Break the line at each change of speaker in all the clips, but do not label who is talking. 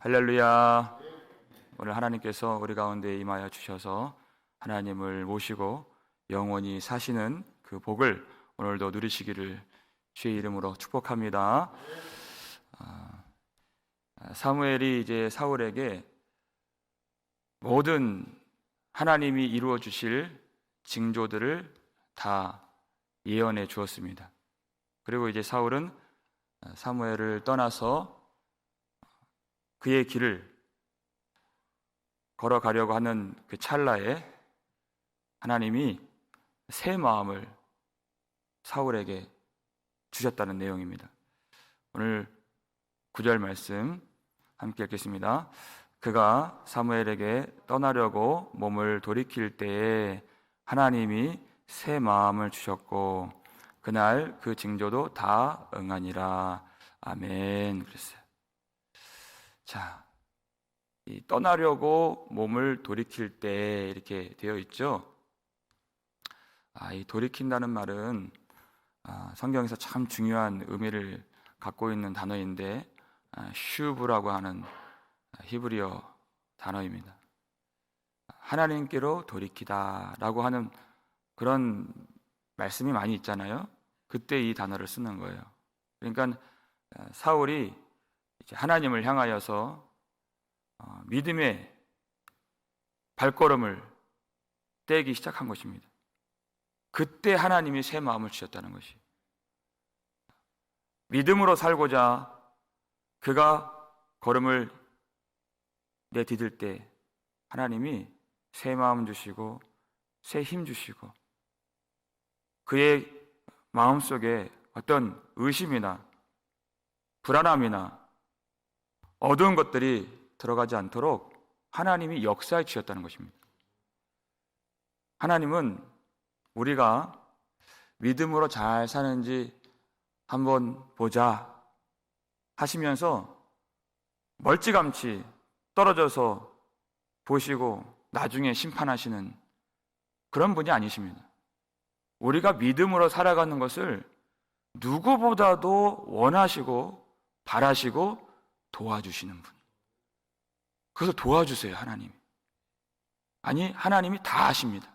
할렐루야. 오늘 하나님께서 우리 가운데 임하여 주셔서 하나님을 모시고 영원히 사시는 그 복을 오늘도 누리시기를 주의 이름으로 축복합니다. 아, 사무엘이 이제 사울에게 모든 하나님이 이루어 주실 징조들을 다 예언해 주었습니다. 그리고 이제 사울은 사무엘을 떠나서 그의 길을 걸어가려고 하는 그 찰나에 하나님이 새 마음을 사울에게 주셨다는 내용입니다. 오늘 구절 말씀 함께 읽겠습니다. 그가 사무엘에게 떠나려고 몸을 돌이킬 때에 하나님이 새 마음을 주셨고 그날 그 징조도 다 응하니라. 아멘. 그랬어요. 자, 이 떠나려고 몸을 돌이킬 때 이렇게 되어 있죠. 아, 이 돌이킨다는 말은 아, 성경에서 참 중요한 의미를 갖고 있는 단어인데 아, 슈브라고 하는 히브리어 단어입니다. 하나님께로 돌이키다라고 하는 그런 말씀이 많이 있잖아요. 그때 이 단어를 쓰는 거예요. 그러니까 아, 사울이 하나님을 향하여서 어, 믿음의 발걸음을 떼기 시작한 것입니다. 그때 하나님이 새 마음을 주셨다는 것이. 믿음으로 살고자 그가 걸음을 내디딜 때 하나님이 새 마음 주시고 새 힘 주시고 그의 마음 속에 어떤 의심이나 불안함이나 어두운 것들이 들어가지 않도록 하나님이 역사에 주셨다는 것입니다. 하나님은 우리가 믿음으로 잘 사는지 한번 보자 하시면서 멀찌감치 떨어져서 보시고 나중에 심판하시는 그런 분이 아니십니다. 우리가 믿음으로 살아가는 것을 누구보다도 원하시고 바라시고 도와주시는 분. 그래서 도와주세요, 하나님. 아니, 하나님이 다 아십니다.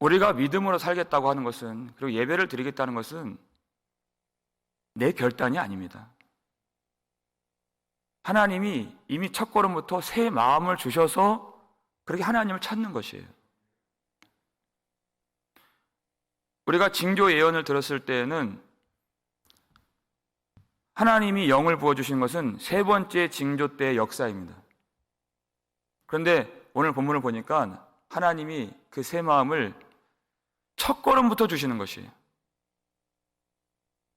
우리가 믿음으로 살겠다고 하는 것은, 그리고 예배를 드리겠다는 것은 내 결단이 아닙니다. 하나님이 이미 첫 걸음부터 새 마음을 주셔서 그렇게 하나님을 찾는 것이에요. 우리가 징조 예언을 들었을 때에는 하나님이 영을 부어주신 것은 세 번째 징조 때의 역사입니다. 그런데 오늘 본문을 보니까 하나님이 그 새 마음을 첫 걸음부터 주시는 것이에요.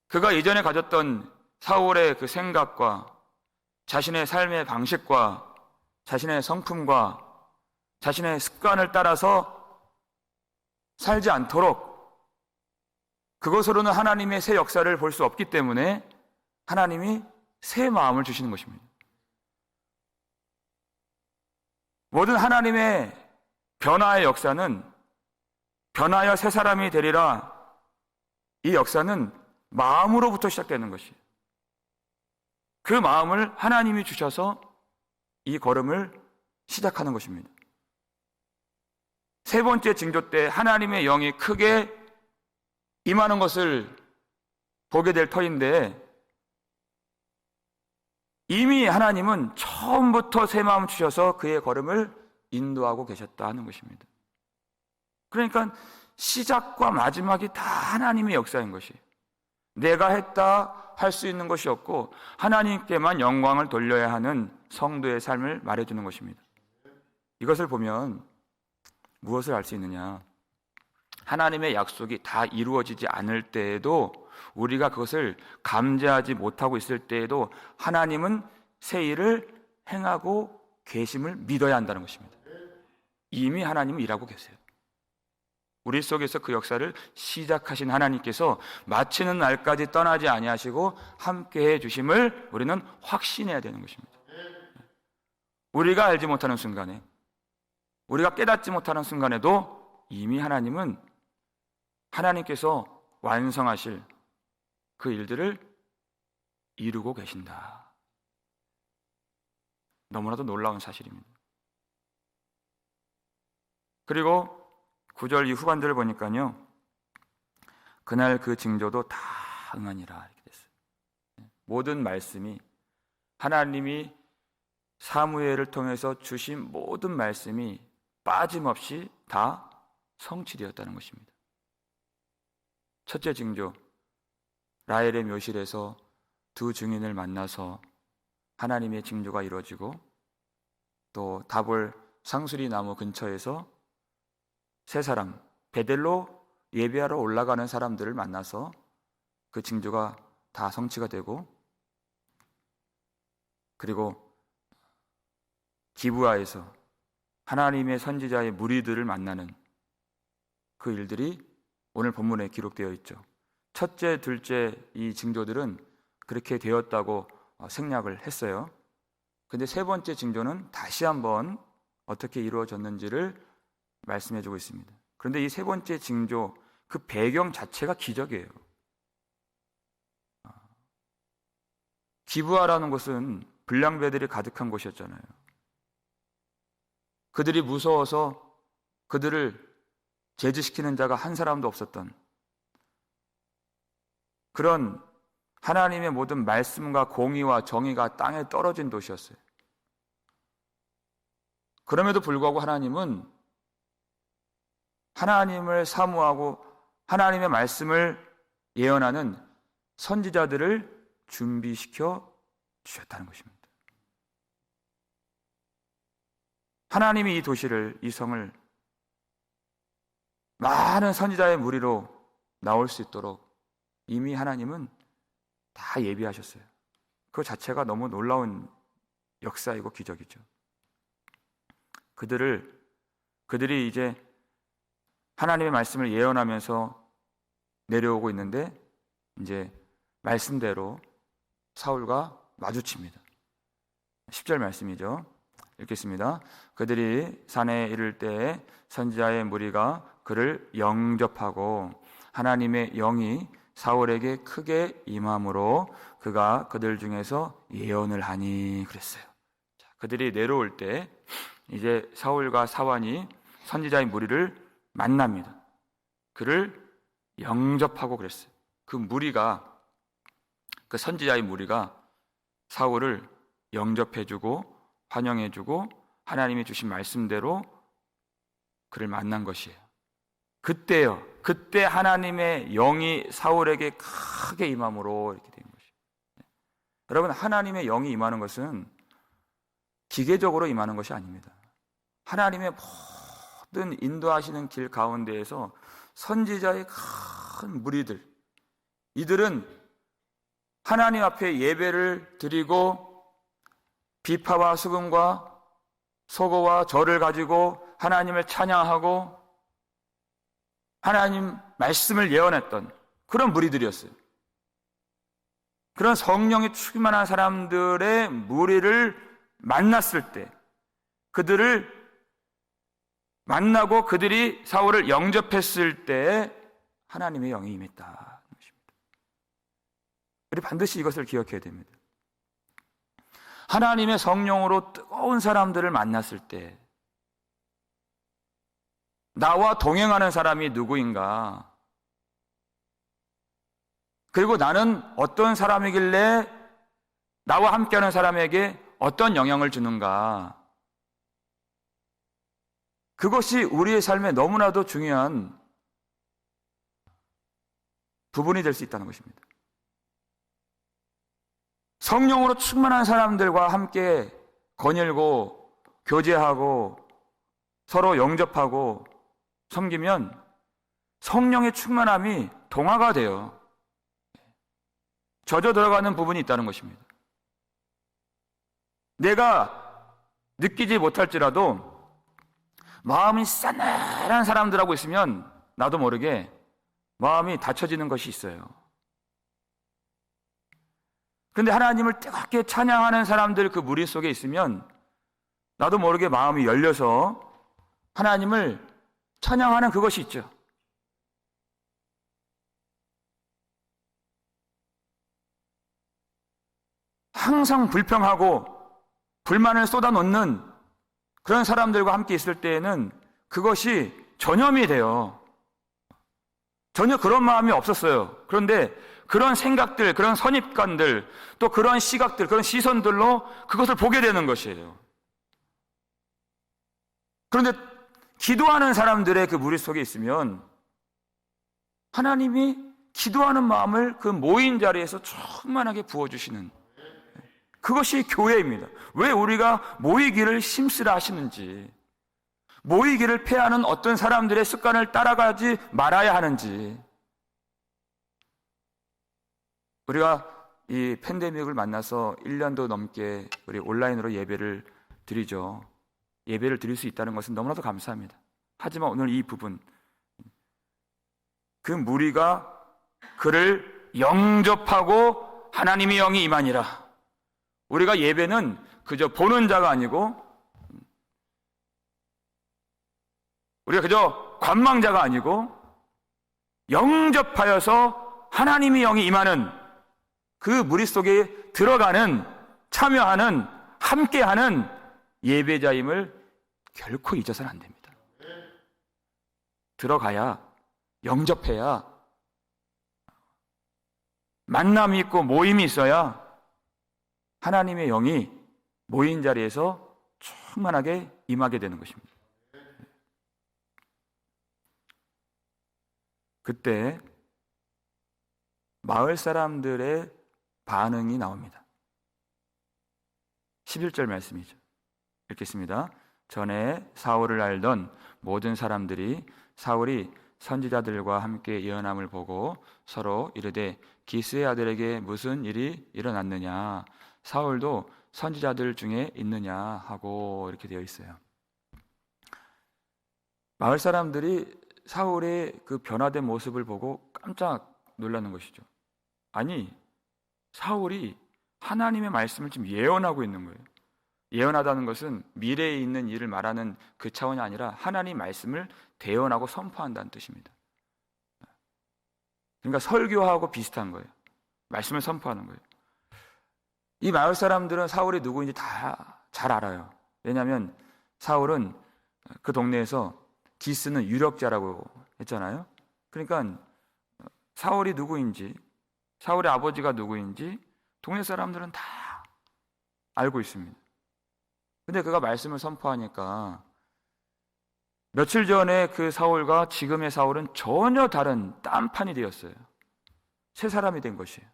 그가 이전에 가졌던 사울의 그 생각과 자신의 삶의 방식과 자신의 성품과 자신의 습관을 따라서 살지 않도록 그것으로는 하나님의 새 역사를 볼 수 없기 때문에 하나님이 새 마음을 주시는 것입니다. 모든 하나님의 변화의 역사는 변하여 새 사람이 되리라 이 역사는 마음으로부터 시작되는 것이에요. 그 마음을 하나님이 주셔서 이 걸음을 시작하는 것입니다. 세 번째 징조 때 하나님의 영이 크게 임하는 것을 보게 될 터인데 이미 하나님은 처음부터 새 마음 주셔서 그의 걸음을 인도하고 계셨다 하는 것입니다. 그러니까 시작과 마지막이 다 하나님의 역사인 것이. 내가 했다 할 수 있는 것이 없고 하나님께만 영광을 돌려야 하는 성도의 삶을 말해주는 것입니다. 이것을 보면 무엇을 알 수 있느냐? 하나님의 약속이 다 이루어지지 않을 때에도 우리가 그것을 감지하지 못하고 있을 때에도 하나님은 새 일을 행하고 계심을 믿어야 한다는 것입니다. 이미 하나님은 일하고 계세요. 우리 속에서 그 역사를 시작하신 하나님께서 마치는 날까지 떠나지 아니하시고 함께 해 주심을 우리는 확신해야 되는 것입니다. 우리가 알지 못하는 순간에 우리가 깨닫지 못하는 순간에도 이미 하나님은 하나님께서 완성하실 그 일들을 이루고 계신다. 너무나도 놀라운 사실입니다. 그리고 구절 이 후반들을 보니까요. 그날 그 징조도 다 응하니라 이렇게 됐어요. 모든 말씀이 하나님이 사무엘을 통해서 주신 모든 말씀이 빠짐없이 다 성취되었다는 것입니다. 첫째 징조 라헬의 묘실에서 두 증인을 만나서 하나님의 징조가 이루어지고 또 다볼 상수리 나무 근처에서 세 사람 베델로 예배하러 올라가는 사람들을 만나서 그 징조가 다 성취가 되고 그리고 기부하에서 하나님의 선지자의 무리들을 만나는 그 일들이 오늘 본문에 기록되어 있죠. 첫째, 둘째 이 징조들은 그렇게 되었다고 어, 생략을 했어요. 근데 세 번째 징조는 다시 한번 어떻게 이루어졌는지를 말씀해 주고 있습니다. 그런데 이 세 번째 징조, 그 배경 자체가 기적이에요. 아, 기부하라는 곳은 불량배들이 가득한 곳이었잖아요. 그들이 무서워서 그들을 제지시키는 자가 한 사람도 없었던 그런 하나님의 모든 말씀과 공의와 정의가 땅에 떨어진 도시였어요. 그럼에도 불구하고 하나님은 하나님을 사모하고 하나님의 말씀을 예언하는 선지자들을 준비시켜 주셨다는 것입니다. 하나님이 이 도시를, 이 성을 많은 선지자의 무리로 나올 수 있도록 이미 하나님은 다 예비하셨어요. 그 자체가 너무 놀라운 역사이고 기적이죠. 그들을, 그들이 이제 하나님의 말씀을 예언하면서 내려오고 있는데 이제 말씀대로 사울과 마주칩니다. 10절 말씀이죠. 읽겠습니다. 그들이 산에 이를 때 선지자의 무리가 그를 영접하고 하나님의 영이 사울에게 크게 임함으로 그가 그들 중에서 예언을 하니 그랬어요. 자, 그들이 내려올 때 이제 사울과 사환이 선지자의 무리를 만납니다. 그를 영접하고 그랬어요. 그 무리가 그 선지자의 무리가 사울을 영접해주고 환영해주고 하나님이 주신 말씀대로 그를 만난 것이에요. 그때요. 그때 하나님의 영이 사울에게 크게 임함으로 이렇게 된 것이에요. 여러분, 하나님의 영이 임하는 것은 기계적으로 임하는 것이 아닙니다. 하나님의 모든 인도하시는 길 가운데에서 선지자의 큰 무리들, 이들은 하나님 앞에 예배를 드리고 비파와 수금과 소고와 절을 가지고 하나님을 찬양하고 하나님 말씀을 예언했던 그런 무리들이었어요. 그런 성령이 충만한 사람들의 무리를 만났을 때 그들을 만나고 그들이 사울을 영접했을 때 하나님의 영이 것입니다. 우리 반드시 이것을 기억해야 됩니다. 하나님의 성령으로 뜨거운 사람들을 만났을 때 나와 동행하는 사람이 누구인가? 그리고 나는 어떤 사람이길래 나와 함께하는 사람에게 어떤 영향을 주는가? 그것이 우리의 삶에 너무나도 중요한 부분이 될 수 있다는 것입니다. 성령으로 충만한 사람들과 함께 거닐고 교제하고 서로 영접하고 섬기면 성령의 충만함이 동화가 돼요. 젖어 들어가는 부분이 있다는 것입니다. 내가 느끼지 못할지라도 마음이 싸늘한 사람들하고 있으면 나도 모르게 마음이 닫혀지는 것이 있어요. 근데 하나님을 뜨겁게 찬양하는 사람들 그 무리 속에 있으면 나도 모르게 마음이 열려서 하나님을 찬양하는 그것이 있죠. 항상 불평하고 불만을 쏟아놓는 그런 사람들과 함께 있을 때에는 그것이 전염이 돼요. 전혀 그런 마음이 없었어요. 그런데 그런 생각들, 그런 선입관들, 또 그런 시각들, 그런 시선들로 그것을 보게 되는 것이에요. 그런데 기도하는 사람들의 그 무리 속에 있으면 하나님이 기도하는 마음을 그 모인 자리에서 충만하게 부어주시는 그것이 교회입니다. 왜 우리가 모이기를 힘쓰라 하시는지, 모이기를 패하는 어떤 사람들의 습관을 따라가지 말아야 하는지, 우리가 이 팬데믹을 만나서 1년도 넘게 우리 온라인으로 예배를 드리죠. 예배를 드릴 수 있다는 것은 너무나도 감사합니다. 하지만 오늘 이 부분, 그 무리가 그를 영접하고 하나님의 영이 임하니라. 우리가 예배는 그저 보는 자가 아니고 우리가 그저 관망자가 아니고 영접하여서 하나님의 영이 임하는 그 무리 속에 들어가는 참여하는 함께하는 예배자임을 결코 잊어서는 안 됩니다. 들어가야 영접해야 만남이 있고 모임이 있어야 하나님의 영이 모인 자리에서 충만하게 임하게 되는 것입니다. 그때 마을 사람들의 반응이 나옵니다. 11절 말씀이죠. 읽겠습니다. 전에 사울을 알던 모든 사람들이 사울이 선지자들과 함께 예언함을 보고 서로 이르되 기스의 아들에게 무슨 일이 일어났느냐 사울도 선지자들 중에 있느냐 하고 이렇게 되어 있어요. 마을 사람들이 사울의 그 변화된 모습을 보고 깜짝 놀라는 것이죠. 아니, 사울이 하나님의 말씀을 지금 예언하고 있는 거예요. 예언하다는 것은 미래에 있는 일을 말하는 그 차원이 아니라 하나님 말씀을 대언하고 선포한다는 뜻입니다. 그러니까 설교하고 비슷한 거예요. 말씀을 선포하는 거예요. 이 마을 사람들은 사울이 누구인지 다 잘 알아요. 왜냐하면 사울은 그 동네에서 기스는 유력자라고 했잖아요. 그러니까 사울이 누구인지, 사울의 아버지가 누구인지 동네 사람들은 다 알고 있습니다. 근데 그가 말씀을 선포하니까 며칠 전에 그 사울과 지금의 사울은 전혀 다른 딴판이 되었어요. 새 사람이 된 것이에요.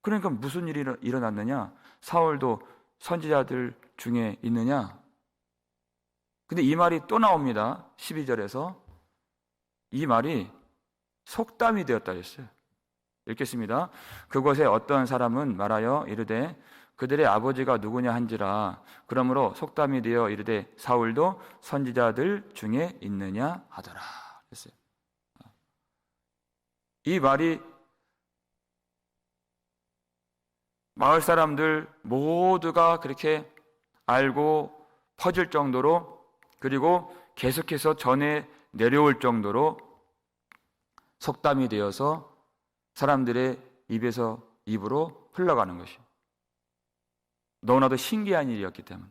그러니까 무슨 일이 일어났느냐? 사울도 선지자들 중에 있느냐? 근데 이 말이 또 나옵니다. 12절에서. 이 말이 속담이 되었다 했어요. 읽겠습니다. 그곳에 어떤 사람은 말하여 이르되 그들의 아버지가 누구냐 한지라. 그러므로 속담이 되어 이르되 사울도 선지자들 중에 있느냐 하더라. 했어요. 이 말이 마을 사람들 모두가 그렇게 알고 퍼질 정도로 그리고 계속해서 전해 내려올 정도로 속담이 되어서 사람들의 입에서 입으로 흘러가는 것이 너무나도 신기한 일이었기 때문에.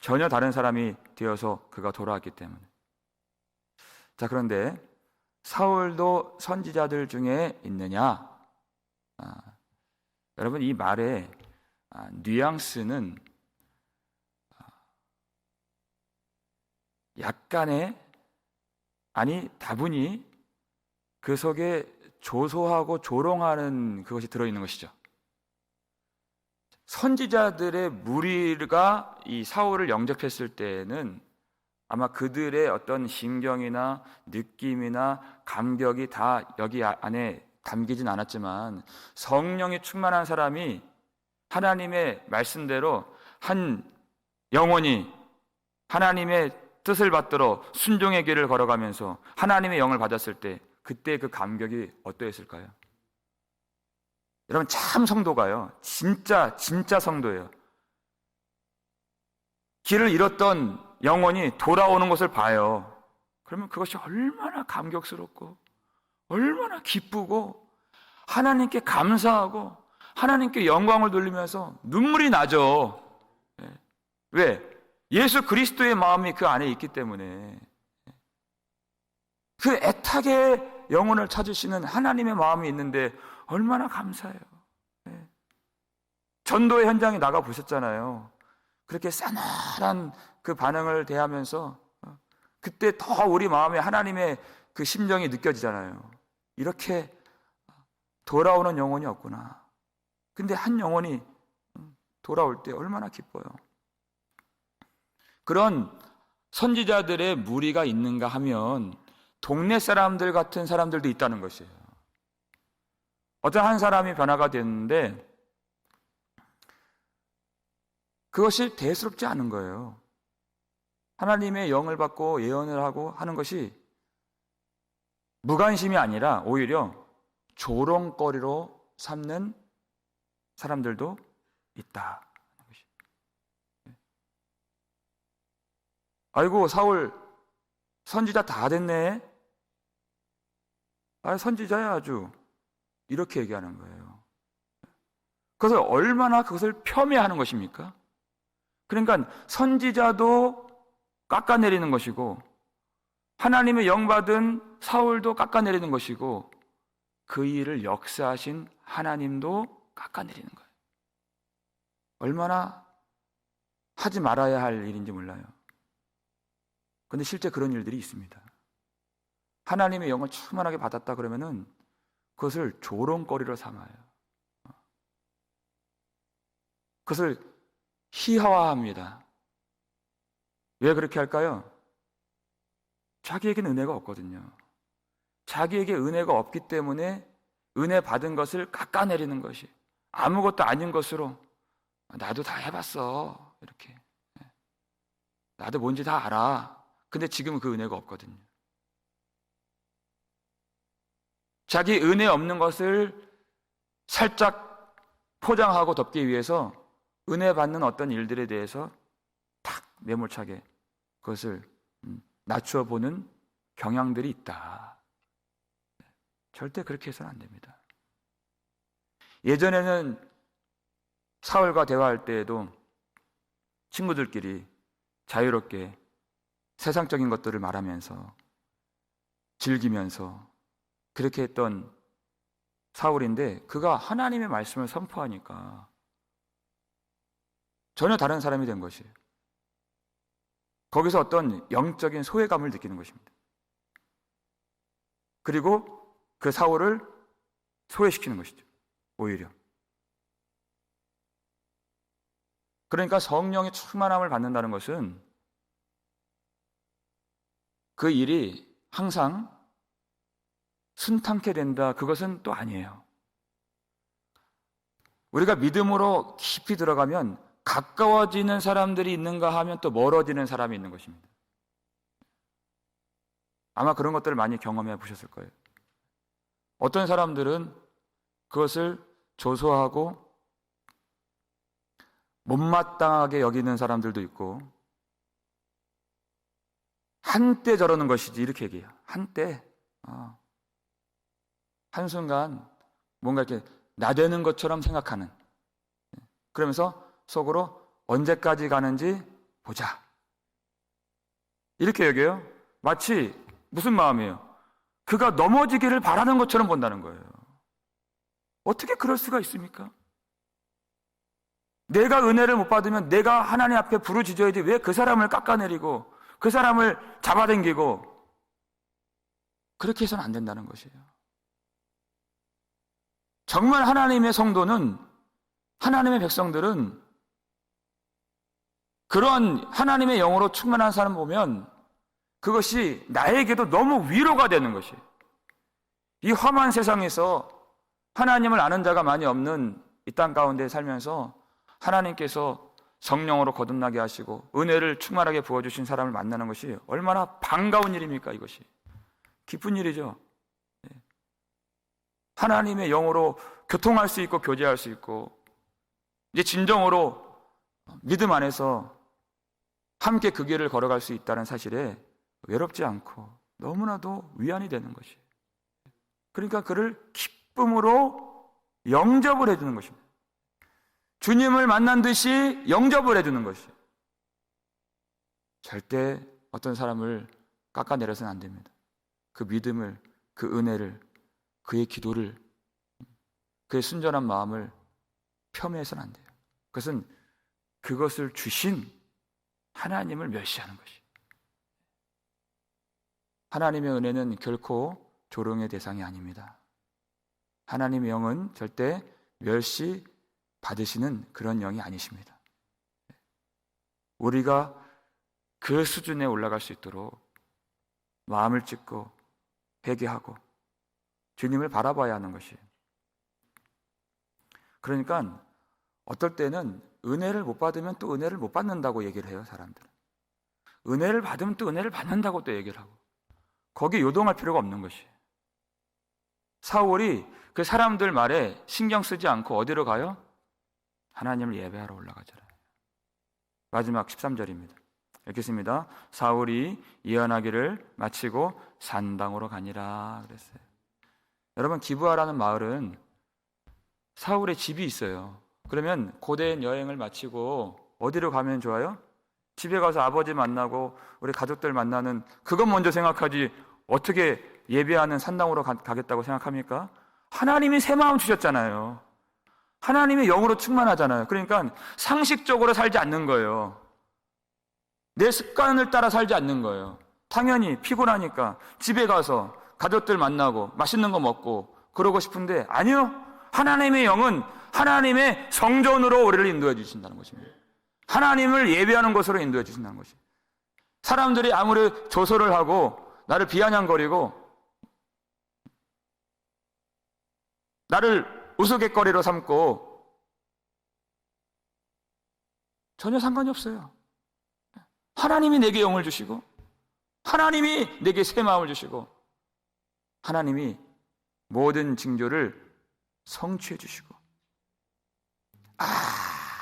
전혀 다른 사람이 되어서 그가 돌아왔기 때문에. 자 그런데 사울도 선지자들 중에 있느냐? 아, 여러분 이 말의 아, 뉘앙스는 아, 약간의 아니 다분히 그 속에 조소하고 조롱하는 그것이 들어있는 것이죠. 선지자들의 무리가 이 사울을 영접했을 때에는 아마 그들의 어떤 심경이나 느낌이나 감격이 다 여기 안에 담기진 않았지만 성령이 충만한 사람이 하나님의 말씀대로 한 영혼이 하나님의 뜻을 받들어 순종의 길을 걸어가면서 하나님의 영을 받았을 때 그때 그 감격이 어떠했을까요? 여러분 참 성도가요. 진짜 진짜 성도예요. 길을 잃었던 영혼이 돌아오는 것을 봐요. 그러면 그것이 얼마나 감격스럽고 얼마나 기쁘고 하나님께 감사하고 하나님께 영광을 돌리면서 눈물이 나죠. 예. 왜? 예수 그리스도의 마음이 그 안에 있기 때문에 그 애타게 영혼을 찾으시는 하나님의 마음이 있는데 얼마나 감사해요. 예. 전도의 현장에 나가 보셨잖아요. 그렇게 싸늘한 그 반응을 대하면서 어, 그때 더 우리 마음에 하나님의 그 심정이 느껴지잖아요. 이렇게 돌아오는 영혼이 없구나. 근데 한 영혼이 돌아올 때 얼마나 기뻐요. 그런 선지자들의 무리가 있는가 하면 동네 사람들 같은 사람들도 있다는 것이에요. 어떤 한 사람이 변화가 됐는데 그것이 대수롭지 않은 거예요. 하나님의 영을 받고 예언을 하고 하는 것이 무관심이 아니라 오히려 조롱거리로 삼는 사람들도 있다. 아이고 사울 선지자 다 됐네. 아 선지자야 아주 이렇게 얘기하는 거예요. 그것을 얼마나 그것을 폄훼하는 것입니까? 그러니까 선지자도 깎아내리는 것이고 하나님의 영받은 사울도 깎아내리는 것이고 그 일을 역사하신 하나님도 깎아내리는 거예요. 얼마나 하지 말아야 할 일인지 몰라요. 근데 실제 그런 일들이 있습니다. 하나님의 영을 충만하게 받았다 그러면은 그것을 조롱거리로 삼아요. 그것을 희화화합니다. 왜 그렇게 할까요? 자기에게는 은혜가 없거든요. 자기에게 은혜가 없기 때문에 은혜 받은 것을 깎아내리는 것이 아무것도 아닌 것으로 나도 다 해봤어. 이렇게. 나도 뭔지 다 알아. 근데 지금은 그 은혜가 없거든요. 자기 은혜 없는 것을 살짝 포장하고 덮기 위해서 은혜 받는 어떤 일들에 대해서 탁 매몰차게 그것을 음, 낮추어 보는 경향들이 있다. 절대 그렇게 해서는 안 됩니다. 예전에는 사울과 대화할 때에도 친구들끼리 자유롭게 세상적인 것들을 말하면서 즐기면서 그렇게 했던 사울인데 그가 하나님의 말씀을 선포하니까 전혀 다른 사람이 된 것이에요. 거기서 어떤 영적인 소외감을 느끼는 것입니다. 그리고 그 사울을 소외시키는 것이죠. 오히려. 그러니까 성령의 충만함을 받는다는 것은 그 일이 항상 순탄케 된다. 그것은 또 아니에요. 우리가 믿음으로 깊이 들어가면 가까워지는 사람들이 있는가 하면 또 멀어지는 사람이 있는 것입니다. 아마 그런 것들을 많이 경험해 보셨을 거예요. 어떤 사람들은 그것을 조소하고 못마땅하게 여기는 사람들도 있고 한때 저러는 것이지 이렇게 얘기해요. 한때 어. 한순간 뭔가 이렇게 나대는 것처럼 생각하는 그러면서 속으로 언제까지 가는지 보자. 이렇게 여겨요. 마치 무슨 마음이에요? 그가 넘어지기를 바라는 것처럼 본다는 거예요. 어떻게 그럴 수가 있습니까? 내가 은혜를 못 받으면 내가 하나님 앞에 부르짖어야지 왜 그 사람을 깎아내리고 그 사람을 잡아당기고 그렇게 해서는 안 된다는 것이에요. 정말 하나님의 성도는 하나님의 백성들은 그런 하나님의 영으로 충만한 사람 보면 그것이 나에게도 너무 위로가 되는 것이에요. 이 험한 세상에서 하나님을 아는 자가 많이 없는 이 땅 가운데 살면서 하나님께서 성령으로 거듭나게 하시고 은혜를 충만하게 부어주신 사람을 만나는 것이 얼마나 반가운 일입니까 이것이 기쁜 일이죠 네. 하나님의 영으로 교통할 수 있고 교제할 수 있고 이제 진정으로 믿음 안에서 함께 그 길을 걸어갈 수 있다는 사실에 외롭지 않고 너무나도 위안이 되는 것이 그러니까 그를 기쁨으로 영접을 해주는 것입니다. 주님을 만난 듯이 영접을 해주는 것이. 절대 어떤 사람을 깎아내려서는 안 됩니다. 그 믿음을, 그 은혜를, 그의 기도를, 그의 순전한 마음을 폄훼해서는 안 돼요. 그것은 그것을 주신 하나님을 멸시하는 것이. 하나님의 은혜는 결코 조롱의 대상이 아닙니다. 하나님의 영은 절대 멸시 받으시는 그런 영이 아니십니다. 우리가 그 수준에 올라갈 수 있도록 마음을 찢고 회개하고 주님을 바라봐야 하는 것이에요. 그러니까 어떨 때는 은혜를 못 받으면 또 은혜를 못 받는다고 얘기를 해요, 사람들은. 은혜를 받으면 또 은혜를 받는다고 또 얘기를 하고. 거기에 요동할 필요가 없는 것이에요. 사울이 그 사람들 말에 신경 쓰지 않고 어디로 가요? 하나님을 예배하러 올라가잖아요. 마지막 13절입니다. 읽겠습니다. 사울이 예언하기를 마치고 산당으로 가니라 그랬어요. 여러분 기부하라는 마을은 사울의 집이 있어요. 그러면 고된 여행을 마치고 어디로 가면 좋아요? 집에 가서 아버지 만나고 우리 가족들 만나는 그것 먼저 생각하지 어떻게 예배하는 산당으로 가, 가겠다고 생각합니까? 하나님이 새 마음 주셨잖아요. 하나님의 영으로 충만하잖아요. 그러니까 상식적으로 살지 않는 거예요. 내 습관을 따라 살지 않는 거예요. 당연히 피곤하니까 집에 가서 가족들 만나고 맛있는 거 먹고 그러고 싶은데 아니요. 하나님의 영은 하나님의 성전으로 우리를 인도해 주신다는 것입니다. 하나님을 예배하는 곳으로 인도해 주신다는 것입니다. 사람들이 아무리 조소를 하고 나를 비아냥거리고 나를 우스갯거리로 삼고 전혀 상관이 없어요. 하나님이 내게 영을 주시고 하나님이 내게 새 마음을 주시고 하나님이 모든 징조를 성취해 주시고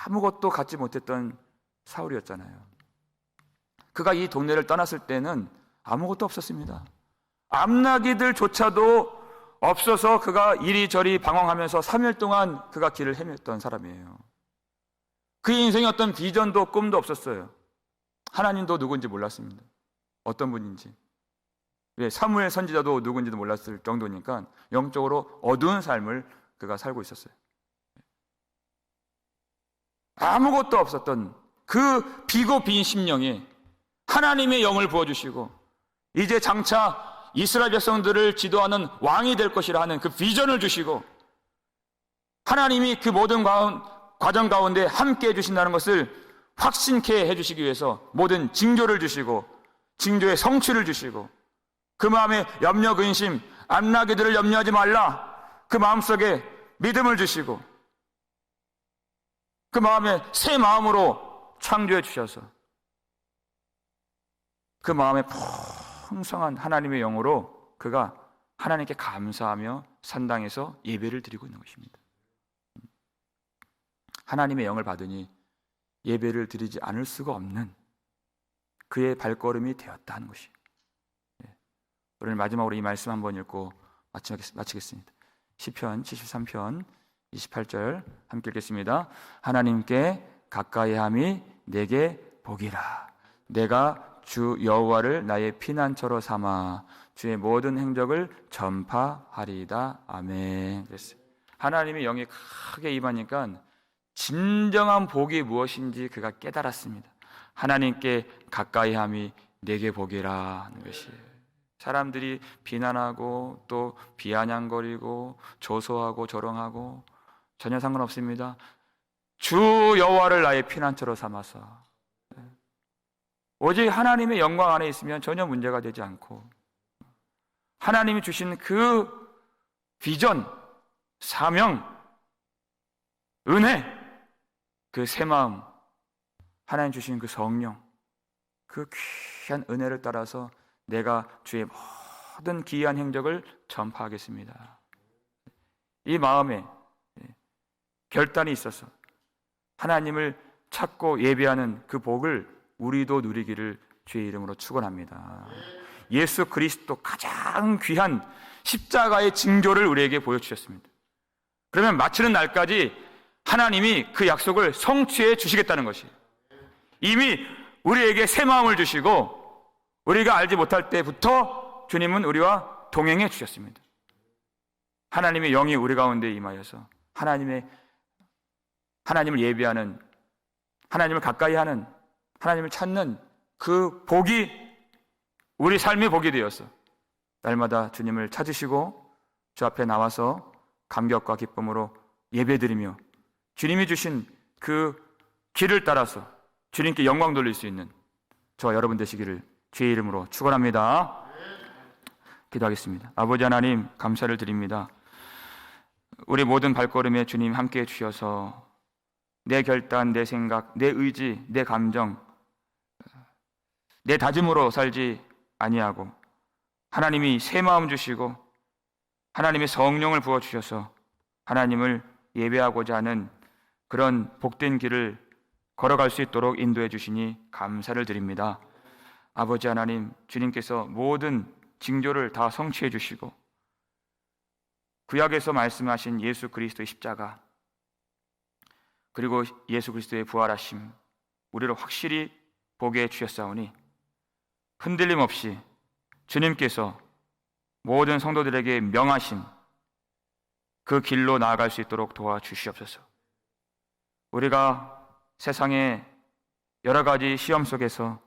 아무것도 갖지 못했던 사울이었잖아요. 그가 이 동네를 떠났을 때는 아무것도 없었습니다. 암나기들조차도 없어서 그가 이리저리 방황하면서 3일 동안 그가 길을 헤맸던 사람이에요. 그의 인생에 어떤 비전도 꿈도 없었어요. 하나님도 누군지 몰랐습니다. 어떤 분인지. 예, 사무엘 선지자도 누군지도 몰랐을 정도니까 영적으로 어두운 삶을 그가 살고 있었어요. 아무것도 없었던 그 비고 빈 심령에 하나님의 영을 부어주시고 이제 장차 이스라엘 백성들을 지도하는 왕이 될 것이라 하는 그 비전을 주시고 하나님이 그 모든 과정 가운데 함께 해주신다는 것을 확신케 해주시기 위해서 모든 징조를 주시고 징조의 성취를 주시고 그 마음에 염려 근심 안나기들을 염려하지 말라 그 마음속에 믿음을 주시고 그 마음에 새 마음으로 창조해 주셔서 그 마음에 풍성한 하나님의 영으로 그가 하나님께 감사하며 산당에서 예배를 드리고 있는 것입니다. 하나님의 영을 받으니 예배를 드리지 않을 수가 없는 그의 발걸음이 되었다는 것이. 네. 오늘 마지막으로 이 말씀 한번 읽고 마치겠습니다. 시편 73편 28절 함께 읽겠습니다. 하나님께 가까이 함이 내게 복이라. 내가 주 여호와를 나의 피난처로 삼아 주의 모든 행적을 전파하리이다. 아멘. 하나님의 영이 크게 임하니까 진정한 복이 무엇인지 그가 깨달았습니다. 하나님께 가까이 함이 내게 복이라는 것이에요. 사람들이 비난하고 또 비아냥거리고 조소하고 조롱하고 전혀 상관없습니다. 주 여호와를 나의 피난처로 삼아서 오직 하나님의 영광 안에 있으면 전혀 문제가 되지 않고 하나님이 주신 그 비전, 사명, 은혜, 그 새 마음, 하나님 주신 그 성령, 그 귀한 은혜를 따라서 내가 주의 모든 기이한 행적을 전파하겠습니다. 이 마음에 결단이 있어서 하나님을 찾고 예배하는 그 복을 우리도 누리기를 주의 이름으로 축원합니다. 예수 그리스도 가장 귀한 십자가의 징조를 우리에게 보여주셨습니다. 그러면 마치는 날까지 하나님이 그 약속을 성취해 주시겠다는 것이에요. 이미 우리에게 새 마음을 주시고 우리가 알지 못할 때부터 주님은 우리와 동행해 주셨습니다. 하나님의 영이 우리 가운데 임하여서 하나님의 하나님을 예비하는 하나님을 가까이 하는 하나님을 찾는 그 복이 우리 삶의 복이 되어서 날마다 주님을 찾으시고 주 앞에 나와서 감격과 기쁨으로 예배드리며 주님이 주신 그 길을 따라서 주님께 영광 돌릴 수 있는 저와 여러분 되시기를 주의 이름으로 축원합니다. 기도하겠습니다. 아버지 하나님 감사를 드립니다. 우리 모든 발걸음에 주님 함께 해 주셔서 내 결단, 내 생각, 내 의지, 내 감정, 내 다짐으로 살지 아니하고 하나님이 새 마음 주시고 하나님의 성령을 부어 주셔서 하나님을 예배하고자 하는 그런 복된 길을 걸어갈 수 있도록 인도해 주시니 감사를 드립니다. 아버지 하나님, 주님께서 모든 징조를 다 성취해 주시고 구약에서 말씀하신 예수 그리스도의 십자가 그리고 예수 그리스도의 부활하심 우리를 확실히 보게 해 주셨사오니 흔들림 없이 주님께서 모든 성도들에게 명하신 그 길로 나아갈 수 있도록 도와주시옵소서. 우리가 세상의 여러 가지 시험 속에서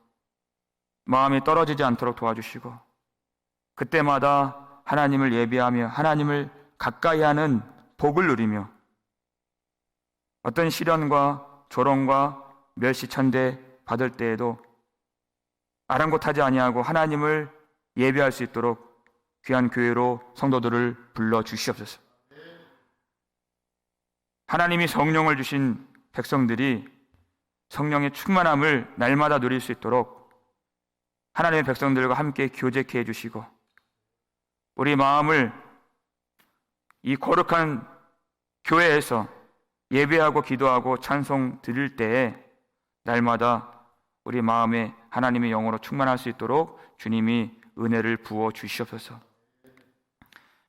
마음이 떨어지지 않도록 도와주시고 그때마다 하나님을 예비하며 하나님을 가까이 하는 복을 누리며 어떤 시련과 조롱과 멸시 천대 받을 때에도 아랑곳하지 아니하고 하나님을 예배할 수 있도록 귀한 교회로 성도들을 불러 주시옵소서. 하나님이 성령을 주신 백성들이 성령의 충만함을 날마다 누릴 수 있도록 하나님의 백성들과 함께 교제케 해 주시고 우리 마음을 이 거룩한 교회에서 예배하고 기도하고 찬송 드릴 때에 날마다 우리 마음에 하나님의 영으로 충만할 수 있도록 주님이 은혜를 부어 주시옵소서.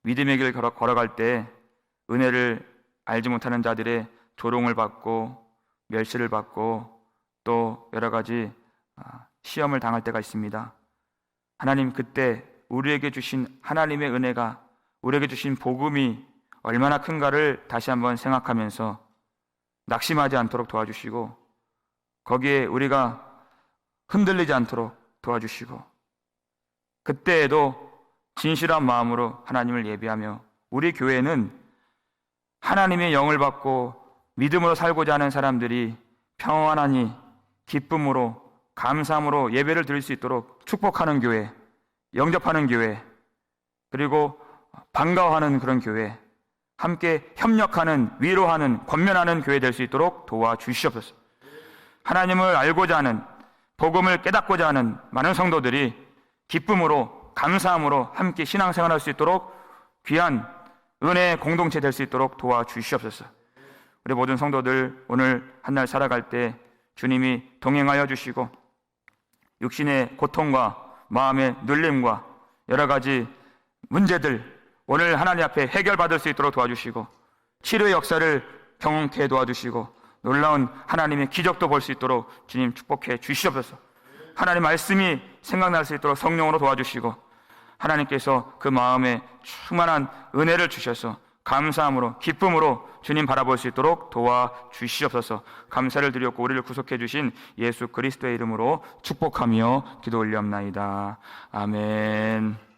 믿음의 길 걸어, 걸어갈 때 은혜를 알지 못하는 자들의 조롱을 받고 멸시를 받고 또 여러 가지 아, 시험을 당할 때가 있습니다. 하나님 그때 우리에게 주신 하나님의 은혜가 우리에게 주신 복음이 얼마나 큰가를 다시 한번 생각하면서 낙심하지 않도록 도와주시고 거기에 우리가 흔들리지 않도록 도와주시고 그때에도 진실한 마음으로 하나님을 예배하며 우리 교회는 하나님의 영을 받고 믿음으로 살고자 하는 사람들이 평안하니 기쁨으로 감사함으로 예배를 드릴 수 있도록 축복하는 교회, 영접하는 교회, 그리고 반가워하는 그런 교회, 함께 협력하는, 위로하는, 권면하는 교회 될 수 있도록 도와주시옵소서. 하나님을 알고자 하는, 복음을 깨닫고자 하는 많은 성도들이 기쁨으로, 감사함으로 함께 신앙생활할 수 있도록 귀한 은혜의 공동체 될 수 있도록 도와주시옵소서. 우리 모든 성도들 오늘 한 날 살아갈 때 주님이 동행하여 주시고 육신의 고통과 마음의 눌림과 여러 가지 문제들 오늘 하나님 앞에 해결받을 수 있도록 도와주시고 치료의 역사를 경험케 도와주시고 놀라운 하나님의 기적도 볼 수 있도록 주님 축복해 주시옵소서. 하나님 말씀이 생각날 수 있도록 성령으로 도와주시고 하나님께서 그 마음에 충만한 은혜를 주셔서 감사함으로 기쁨으로 주님 바라볼 수 있도록 도와 주시옵소서. 감사를 드렸고 우리를 구속해 주신 예수 그리스도의 이름으로 축복하며 기도 올리옵나이다. 아멘.